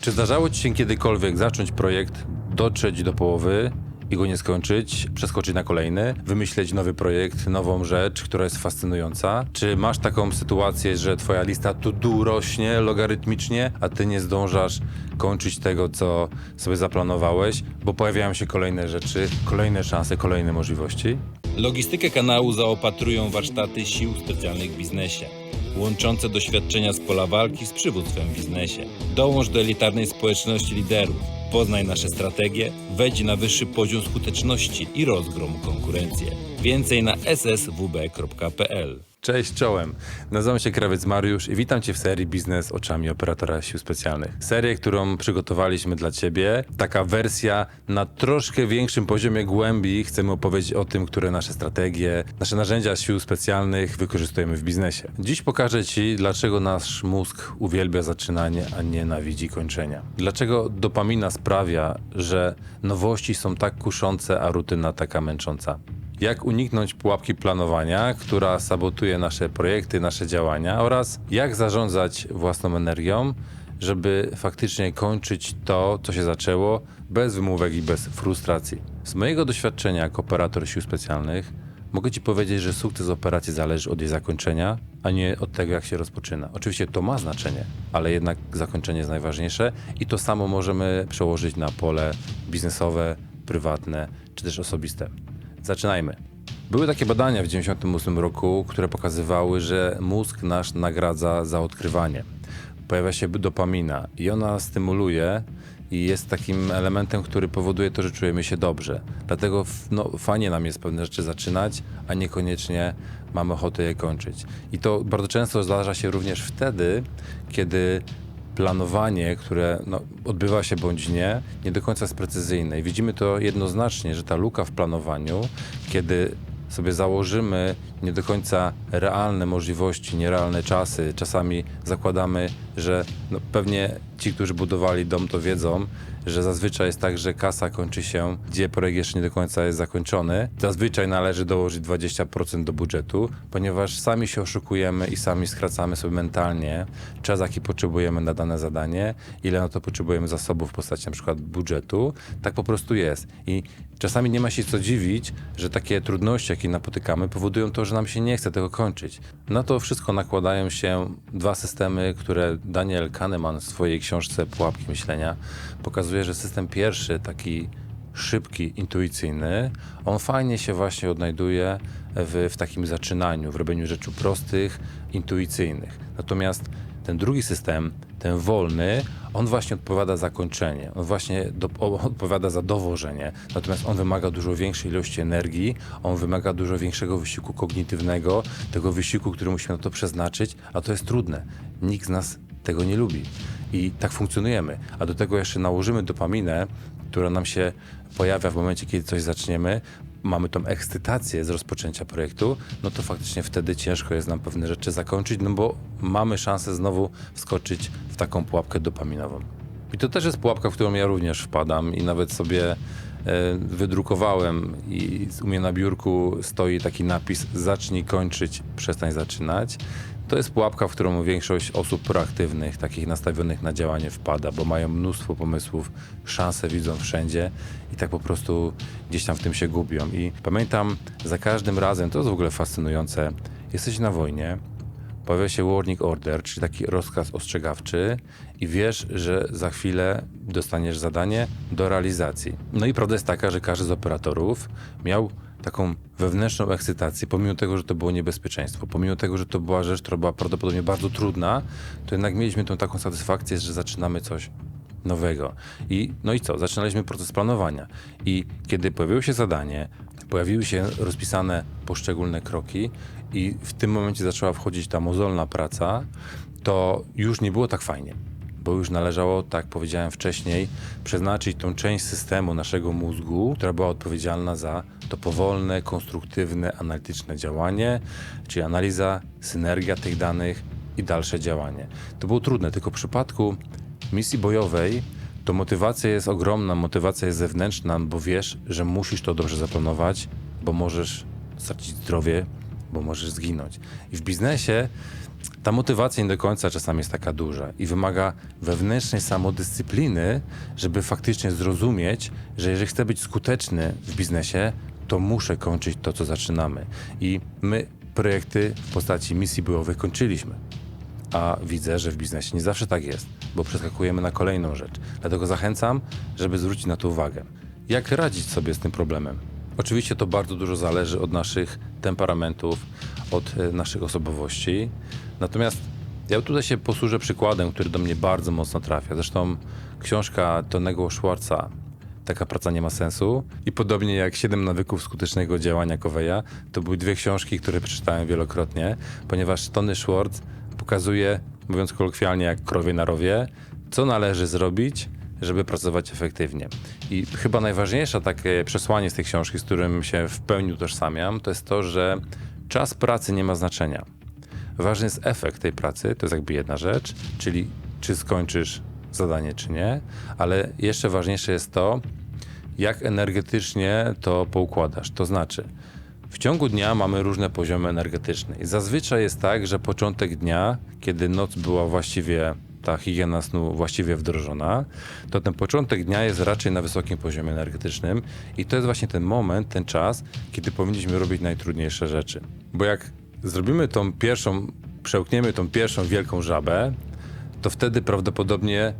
Czy zdarzało ci się kiedykolwiek zacząć projekt, dotrzeć do połowy i go nie skończyć, przeskoczyć na kolejny, wymyśleć nowy projekt, nową rzecz, która jest fascynująca? Czy masz taką sytuację, że twoja lista to do rośnie logarytmicznie, a ty nie zdążasz kończyć tego, co sobie zaplanowałeś, bo pojawiają się kolejne rzeczy, kolejne szanse, kolejne możliwości? Logistykę kanału zaopatrują warsztaty sił specjalnych w biznesie, łączące doświadczenia z pola walki z przywództwem w biznesie. Dołącz do elitarnej społeczności liderów, poznaj nasze strategie, wejdź na wyższy poziom skuteczności i rozgrom konkurencję. Więcej na sswb.pl Cześć czołem, nazywam się Krawiec Mariusz i witam Cię w serii Biznes oczami operatora sił specjalnych. Serię, którą przygotowaliśmy dla Ciebie, taka wersja na troszkę większym poziomie głębi. Chcemy opowiedzieć o tym, które nasze strategie, nasze narzędzia sił specjalnych wykorzystujemy w biznesie. Dziś pokażę Ci, dlaczego nasz mózg uwielbia zaczynanie, a nienawidzi kończenia. Dlaczego dopamina sprawia, że nowości są tak kuszące, a rutyna taka męcząca. Jak uniknąć pułapki planowania, która sabotuje nasze projekty, nasze działania oraz jak zarządzać własną energią, żeby faktycznie kończyć to, co się zaczęło, bez wymówek i bez frustracji. Z mojego doświadczenia jako operator sił specjalnych mogę Ci powiedzieć, że sukces operacji zależy od jej zakończenia, a nie od tego, jak się rozpoczyna. Oczywiście to ma znaczenie, ale jednak zakończenie jest najważniejsze i to samo możemy przełożyć na pole biznesowe, prywatne czy też osobiste. Zaczynajmy. Były takie badania w 1998 roku, które pokazywały, że mózg nasz nagradza za odkrywanie. Pojawia się dopamina i ona stymuluje i jest takim elementem, który powoduje to, że czujemy się dobrze. Dlatego no, fajnie nam jest pewne rzeczy zaczynać, a niekoniecznie mamy ochotę je kończyć. I to bardzo często zdarza się również wtedy, kiedy planowanie, które no, odbywa się bądź nie, nie do końca jest precyzyjne. I widzimy to jednoznacznie, że ta luka w planowaniu, kiedy sobie założymy nie do końca realne możliwości, nierealne czasy, czasami zakładamy, że no, pewnie ci, którzy budowali dom, to wiedzą, że zazwyczaj jest tak, że kasa kończy się, gdzie projekt jeszcze nie do końca jest zakończony. Zazwyczaj należy dołożyć 20% do budżetu, ponieważ sami się oszukujemy i sami skracamy sobie mentalnie czas, jaki potrzebujemy na dane zadanie, ile na to potrzebujemy zasobów w postaci na przykład budżetu. Tak po prostu jest. I czasami nie ma się co dziwić, że takie trudności, jakie napotykamy, powodują to, że nam się nie chce tego kończyć. Na to wszystko nakładają się dwa systemy, które Daniel Kahneman w swojej książce Pułapki Myślenia pokazuje, że system pierwszy, taki szybki, intuicyjny, on fajnie się właśnie odnajduje w, w takim zaczynaniu, w robieniu rzeczy prostych, intuicyjnych. Natomiast ten drugi system, ten wolny, on właśnie odpowiada za kończenie, on właśnie do, odpowiada za dowożenie, natomiast on wymaga dużo większej ilości energii, on wymaga dużo większego wysiłku kognitywnego, tego wysiłku, który musimy na to przeznaczyć, a to jest trudne. Nikt z nas tego nie lubi. I tak funkcjonujemy. A do tego jeszcze nałożymy dopaminę, która nam się pojawia w momencie, kiedy coś zaczniemy, mamy tą ekscytację z rozpoczęcia projektu, no to faktycznie wtedy ciężko jest nam pewne rzeczy zakończyć, no bo mamy szansę znowu wskoczyć w taką pułapkę dopaminową. I to też jest pułapka, w którą ja również wpadam i nawet sobie wydrukowałem i u mnie na biurku stoi taki napis zacznij kończyć, przestań zaczynać. To jest pułapka, w którą większość osób proaktywnych, takich nastawionych na działanie wpada, bo mają mnóstwo pomysłów, szanse widzą wszędzie i tak po prostu gdzieś tam w tym się gubią. I pamiętam za każdym razem, to jest w ogóle fascynujące, jesteś na wojnie, pojawia się warning order, czyli taki rozkaz ostrzegawczy i wiesz, że za chwilę dostaniesz zadanie do realizacji. No i prawda jest taka, że każdy z operatorów miał taką wewnętrzną ekscytację, pomimo tego, że to było niebezpieczeństwo, pomimo tego, że to była rzecz, która była prawdopodobnie bardzo trudna, to jednak mieliśmy tą taką satysfakcję, że zaczynamy coś nowego. I no i co? Zaczynaliśmy proces planowania. I kiedy pojawiło się zadanie, pojawiły się rozpisane poszczególne kroki i w tym momencie zaczęła wchodzić ta mozolna praca, to już nie było tak fajnie. Bo już należało, tak powiedziałem wcześniej, przeznaczyć tą część systemu naszego mózgu, która była odpowiedzialna za to powolne, konstruktywne, analityczne działanie, czyli analiza, synergia tych danych i dalsze działanie. To było trudne, tylko w przypadku misji bojowej to motywacja jest ogromna, motywacja jest zewnętrzna, bo wiesz, że musisz to dobrze zaplanować, bo możesz stracić zdrowie, bo możesz zginąć. I w biznesie ta motywacja nie do końca czasami jest taka duża i wymaga wewnętrznej samodyscypliny, żeby faktycznie zrozumieć, że jeżeli chcę być skuteczny w biznesie, to muszę kończyć to, co zaczynamy. I my projekty w postaci misji byłowych kończyliśmy. A widzę, że w biznesie nie zawsze tak jest, bo przeskakujemy na kolejną rzecz. Dlatego zachęcam, żeby zwrócić na to uwagę. Jak radzić sobie z tym problemem? Oczywiście to bardzo dużo zależy od naszych temperamentów, od e, naszych osobowości. Natomiast ja tutaj się posłużę przykładem, który do mnie bardzo mocno trafia. Zresztą książka Tonego Schwarza, Taka praca nie ma sensu. I podobnie jak Siedem nawyków skutecznego działania Coveya, to były dwie książki, które przeczytałem wielokrotnie, ponieważ Tony Schwartz pokazuje, mówiąc kolokwialnie jak krowie na rowie, co należy zrobić, żeby pracować efektywnie. I chyba najważniejsze takie przesłanie z tej książki, z którym się w pełni utożsamiam, to jest to, że czas pracy nie ma znaczenia. Ważny jest efekt tej pracy, to jest jakby jedna rzecz, czyli czy skończysz zadanie, czy nie, ale jeszcze ważniejsze jest to, jak energetycznie to poukładasz. To znaczy, w ciągu dnia mamy różne poziomy energetyczne. I zazwyczaj jest tak, że początek dnia, kiedy noc była właściwie, ta higiena snu właściwie wdrożona, to ten początek dnia jest raczej na wysokim poziomie energetycznym i to jest właśnie ten moment, ten czas, kiedy powinniśmy robić najtrudniejsze rzeczy. Bo jak zrobimy tą pierwszą, przełkniemy tą pierwszą wielką żabę, to wtedy prawdopodobnie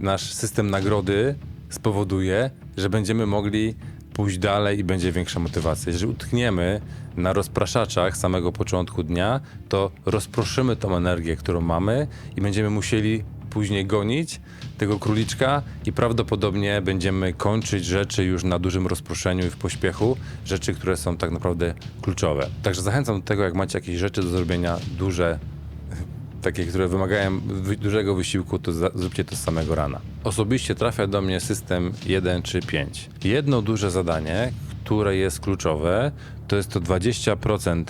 nasz system nagrody spowoduje, że będziemy mogli pójść dalej i będzie większa motywacja. Jeżeli utkniemy na rozpraszaczach samego początku dnia, to rozproszymy tą energię, którą mamy i będziemy musieli później gonić tego króliczka i prawdopodobnie będziemy kończyć rzeczy już na dużym rozproszeniu i w pośpiechu, rzeczy, które są tak naprawdę kluczowe. Także zachęcam do tego, jak macie jakieś rzeczy do zrobienia duże, takie, które wymagają wy- dużego wysiłku, to zróbcie to z samego rana. Osobiście trafia do mnie system 1 czy 5. Jedno duże zadanie, które jest kluczowe, to jest to 20%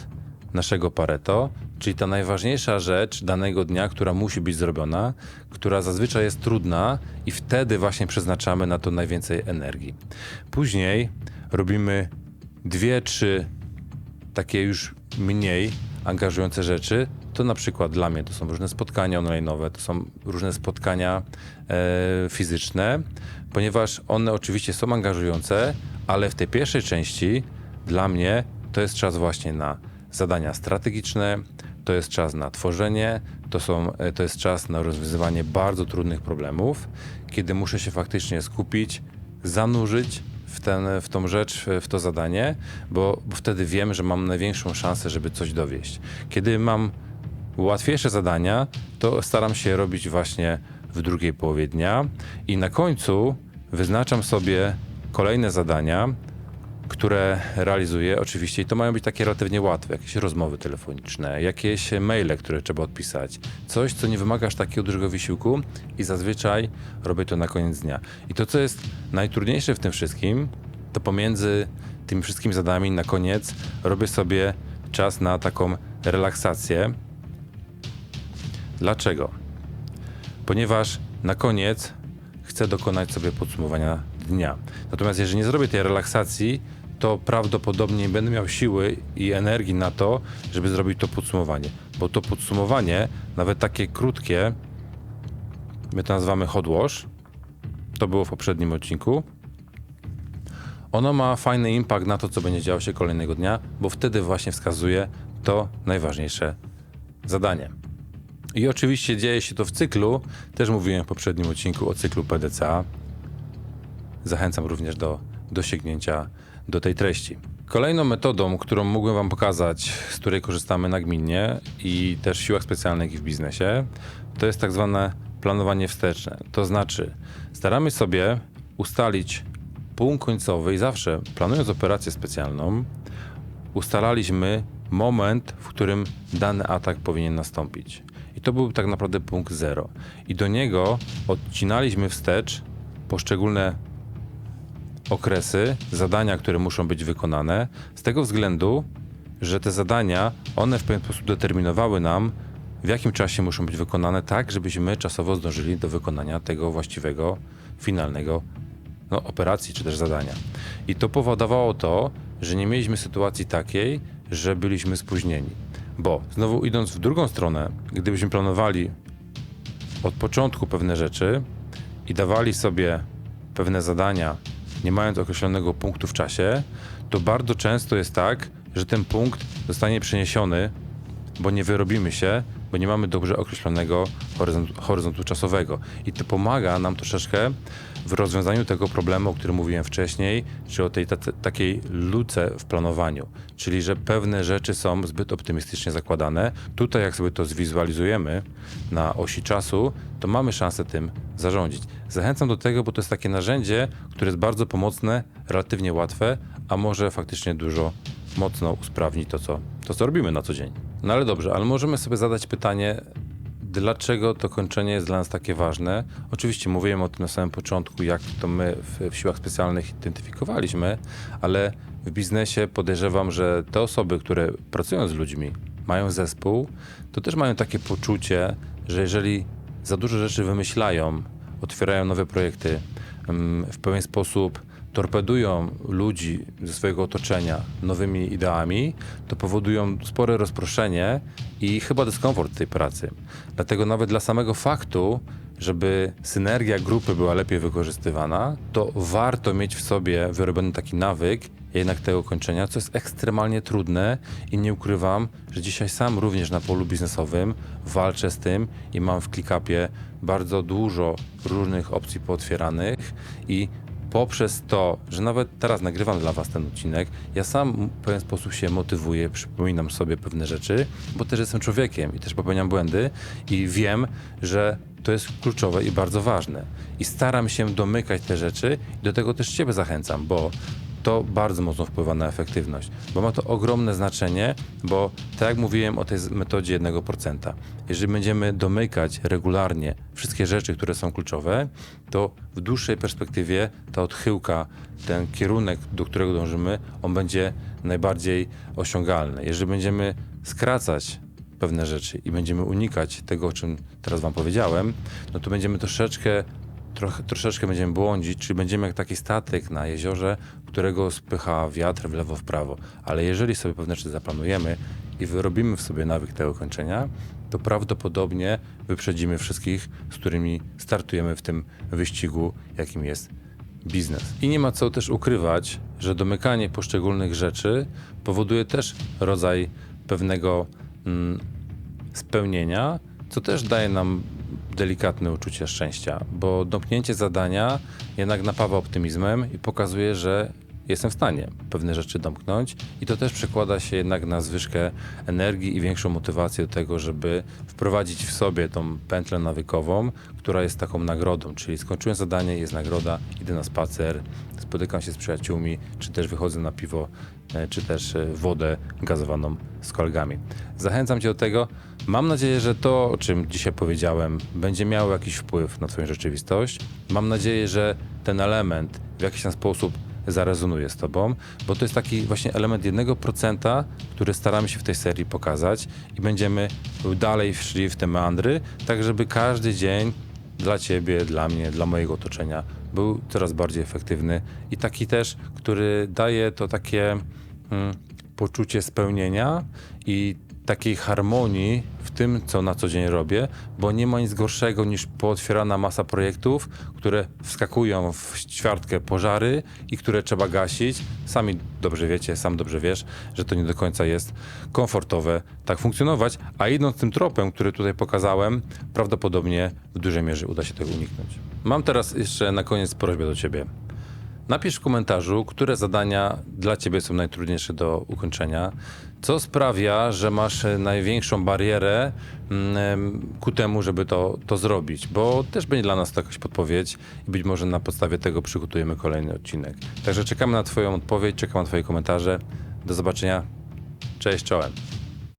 naszego Pareto, czyli ta najważniejsza rzecz danego dnia, która musi być zrobiona, która zazwyczaj jest trudna i wtedy właśnie przeznaczamy na to najwięcej energii. Później robimy dwie, trzy takie już mniej angażujące rzeczy, to na przykład dla mnie to są różne spotkania online'owe, to są różne spotkania e, fizyczne, ponieważ one oczywiście są angażujące, ale w tej pierwszej części dla mnie to jest czas właśnie na zadania strategiczne, to jest czas na tworzenie, to, są, e, to jest czas na rozwiązywanie bardzo trudnych problemów, kiedy muszę się faktycznie skupić, zanurzyć w, ten, w tą rzecz, w to zadanie, bo, bo wtedy wiem, że mam największą szansę, żeby coś dowieść. Kiedy mam łatwiejsze zadania, to staram się robić właśnie w drugiej połowie dnia i na końcu wyznaczam sobie kolejne zadania, które realizuję oczywiście i to mają być takie relatywnie łatwe, jakieś rozmowy telefoniczne, jakieś maile, które trzeba odpisać, coś, co nie wymaga aż takiego dużego wysiłku i zazwyczaj robię to na koniec dnia. I to, co jest najtrudniejsze w tym wszystkim, to pomiędzy tymi wszystkimi zadaniami na koniec robię sobie czas na taką relaksację. Dlaczego? Ponieważ na koniec chcę dokonać sobie podsumowania dnia. Natomiast jeżeli nie zrobię tej relaksacji, to prawdopodobnie nie będę miał siły i energii na to, żeby zrobić to podsumowanie. Bo to podsumowanie, nawet takie krótkie, my to nazywamy wash, to było w poprzednim odcinku, ono ma fajny impact na to, co będzie działo się kolejnego dnia, bo wtedy właśnie wskazuje to najważniejsze zadanie. I oczywiście dzieje się to w cyklu, też mówiłem w poprzednim odcinku o cyklu PDCA. Zachęcam również do dosięgnięcia do tej treści. Kolejną metodą, którą mógłbym Wam pokazać, z której korzystamy nagminnie i też w siłach specjalnych i w biznesie, to jest tak zwane planowanie wsteczne. To znaczy, staramy sobie ustalić punkt końcowy i zawsze planując operację specjalną, ustalaliśmy moment, w którym dany atak powinien nastąpić. I to był tak naprawdę punkt zero. I do niego odcinaliśmy wstecz poszczególne okresy, zadania, które muszą być wykonane, z tego względu, że te zadania, one w pewien sposób determinowały nam, w jakim czasie muszą być wykonane, tak, żebyśmy czasowo zdążyli do wykonania tego właściwego, finalnego no, operacji czy też zadania. I to powodowało to, że nie mieliśmy sytuacji takiej, że byliśmy spóźnieni. Bo znowu idąc w drugą stronę, gdybyśmy planowali od początku pewne rzeczy i dawali sobie pewne zadania, nie mając określonego punktu w czasie, to bardzo często jest tak, że ten punkt zostanie przeniesiony, bo nie wyrobimy się, bo nie mamy dobrze określonego horyzontu, horyzontu czasowego. I to pomaga nam troszeczkę w rozwiązaniu tego problemu, o którym mówiłem wcześniej, czy o tej takiej luce w planowaniu, czyli że pewne rzeczy są zbyt optymistycznie zakładane. Tutaj, jak sobie to zwizualizujemy na osi czasu, to mamy szansę tym zarządzić. Zachęcam do tego, bo to jest takie narzędzie, które jest bardzo pomocne, relatywnie łatwe, a może faktycznie dużo mocno usprawni to, co, to, co robimy na co dzień. No ale dobrze, ale możemy sobie zadać pytanie, dlaczego to kończenie jest dla nas takie ważne. Oczywiście mówiłem o tym na samym początku, jak to my w, w siłach specjalnych identyfikowaliśmy, ale w biznesie podejrzewam, że te osoby, które pracują z ludźmi, mają zespół, to też mają takie poczucie, że jeżeli za dużo rzeczy wymyślają, otwierają nowe projekty, em, w pewien sposób torpedują ludzi ze swojego otoczenia nowymi ideami, to powodują spore rozproszenie i chyba dyskomfort tej pracy. Dlatego nawet dla samego faktu, żeby synergia grupy była lepiej wykorzystywana, to warto mieć w sobie wyrobiony taki nawyk jednak tego kończenia, co jest ekstremalnie trudne i nie ukrywam, że dzisiaj sam również na polu biznesowym walczę z tym i mam w ClickUpie bardzo dużo różnych opcji pootwieranych i poprzez to, że nawet teraz nagrywam dla Was ten odcinek, ja sam w pewien sposób się motywuję, przypominam sobie pewne rzeczy, bo też jestem człowiekiem i też popełniam błędy i wiem, że to jest kluczowe i bardzo ważne. I staram się domykać te rzeczy i do tego też Ciebie zachęcam, bo to bardzo mocno wpływa na efektywność, bo ma to ogromne znaczenie, bo tak jak mówiłem o tej metodzie 1%, jeżeli będziemy domykać regularnie wszystkie rzeczy, które są kluczowe, to w dłuższej perspektywie ta odchyłka, ten kierunek, do którego dążymy, on będzie najbardziej osiągalny. Jeżeli będziemy skracać pewne rzeczy i będziemy unikać tego, o czym teraz Wam powiedziałem, no to będziemy troszeczkę trochę, troszeczkę będziemy błądzić, czyli będziemy jak taki statek na jeziorze, którego spycha wiatr w lewo, w prawo. Ale jeżeli sobie pewne rzeczy zaplanujemy i wyrobimy w sobie nawyk tego kończenia, to prawdopodobnie wyprzedzimy wszystkich, z którymi startujemy w tym wyścigu, jakim jest biznes. I nie ma co też ukrywać, że domykanie poszczególnych rzeczy powoduje też rodzaj pewnego mm, spełnienia, co też daje nam delikatne uczucie szczęścia, bo domknięcie zadania jednak napawa optymizmem i pokazuje, że jestem w stanie pewne rzeczy domknąć i to też przekłada się jednak na zwyżkę energii i większą motywację do tego, żeby wprowadzić w sobie tą pętlę nawykową, która jest taką nagrodą, czyli skończyłem zadanie, jest nagroda, idę na spacer, spotykam się z przyjaciółmi, czy też wychodzę na piwo, e, czy też e, wodę gazowaną z kolegami. Zachęcam Cię do tego. Mam nadzieję, że to, o czym dzisiaj powiedziałem, będzie miało jakiś wpływ na Twoją rzeczywistość. Mam nadzieję, że ten element w jakiś tam sposób zarezonuje z Tobą, bo to jest taki właśnie element 1%, który staramy się w tej serii pokazać i będziemy dalej szli w te meandry, tak żeby każdy dzień dla Ciebie, dla mnie, dla mojego otoczenia był coraz bardziej efektywny i taki też, który daje to takie mm, poczucie spełnienia i takiej harmonii tym, co na co dzień robię, bo nie ma nic gorszego niż pootwierana masa projektów, które wskakują w ćwiartkę pożary i które trzeba gasić. Sami dobrze wiecie, sam dobrze wiesz, że to nie do końca jest komfortowe tak funkcjonować, a idąc tym tropem, który tutaj pokazałem, prawdopodobnie w dużej mierze uda się tego uniknąć. Mam teraz jeszcze na koniec prośbę do Ciebie. Napisz w komentarzu, które zadania dla Ciebie są najtrudniejsze do ukończenia, co sprawia, że masz e, największą barierę mm, ku temu, żeby to, to zrobić, bo też będzie dla nas to jakaś podpowiedź i być może na podstawie tego przygotujemy kolejny odcinek. Także czekamy na Twoją odpowiedź, czekam na Twoje komentarze. Do zobaczenia. Cześć, czołem.